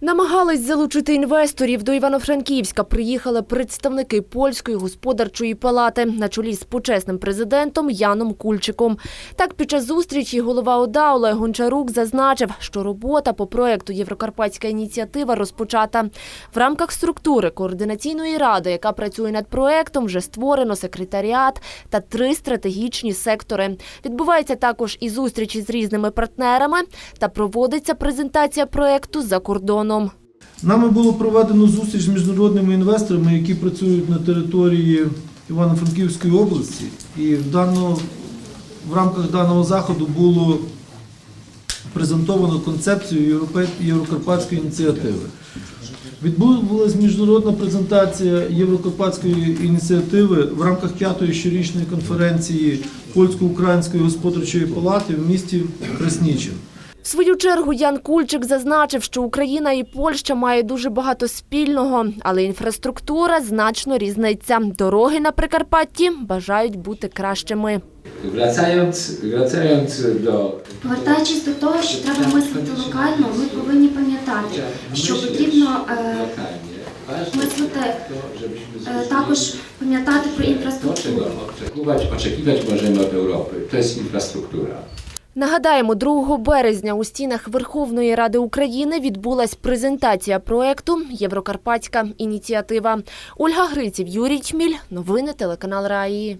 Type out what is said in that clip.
Намагались залучити інвесторів до Івано-Франківська. Приїхали представники польської господарчої палати на чолі з почесним президентом Яном Кульчиком. Так, під час зустрічі голова ОДА Олег Гончарук зазначив, що робота по проекту Єврокарпатська ініціатива розпочата. В рамках структури координаційної ради, яка працює над проектом, вже створено секретаріат та три стратегічні сектори. Відбуваються також і зустрічі з різними партнерами та проводиться презентація проекту за кордоном. Нами було проведено зустріч з міжнародними інвесторами, які працюють на території Івано-Франківської області. І в, даного, в рамках даного заходу було презентовано концепцію Єврокарпатської ініціативи. Відбулася міжнародна презентація Єврокарпатської ініціативи в рамках п'ятої щорічної конференції Польсько-Української господарчої палати в місті Краснічин. В свою чергу Ян Кульчик зазначив, що Україна і Польща мають дуже багато спільного, але інфраструктура значно різниця. Дороги на Прикарпатті бажають бути кращими. Повертаючись до того, що треба мислити локально, ми повинні пам'ятати, що потрібно е, мислити е, також пам'ятати про інфраструктуру. oczekiwać, oczekiwać możemy od Europy. To jest infrastruktura. Нагадаємо, 2 березня у стінах Верховної Ради України відбулась презентація проекту Єврокарпатська ініціатива. Ольга Гриців, Юрій Чміль. Новини телеканал Раї.